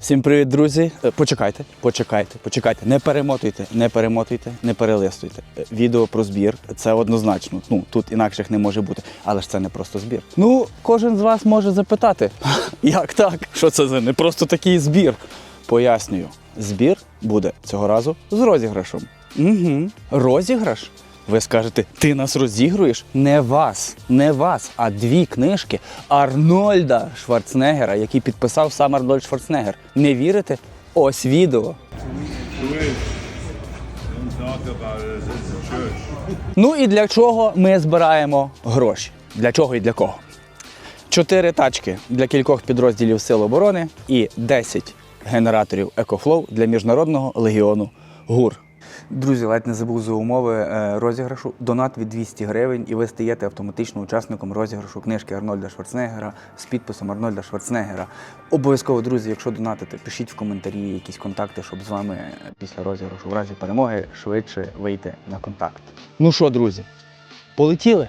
Всім привіт, друзі. Е, Почекайте, почекайте, почекайте. Не перемотуйте, не перемотуйте, не перелистуйте. Е, Відео про збір це однозначно. Ну тут інакших не може бути. Але ж це не просто збір. Ну, кожен з вас може запитати, як так? Що це за не просто такий збір? Пояснюю, збір буде цього разу з розіграшем. Угу. Розіграш? Ви скажете, ти нас розігруєш? Не вас, не вас, а дві книжки Арнольда Шварценеггера, який підписав сам Арнольд Шварценеггер. Не вірите? Ось відео. Ну і для чого ми збираємо гроші? Для чого і для кого? Чотири тачки для кількох підрозділів Сил оборони і 10 генераторів EcoFlow для міжнародного легіону ГУР. Друзі, ледь не забув за умови е, розіграшу. Донат від 200 гривень, і ви стаєте автоматично учасником розіграшу книжки Арнольда Шварценеггера з підписом Арнольда Шварценеггера. Обов'язково, друзі, якщо донатите, пишіть в коментарі якісь контакти, щоб з вами після розіграшу в разі перемоги швидше вийти на контакт. Ну що, друзі, полетіли?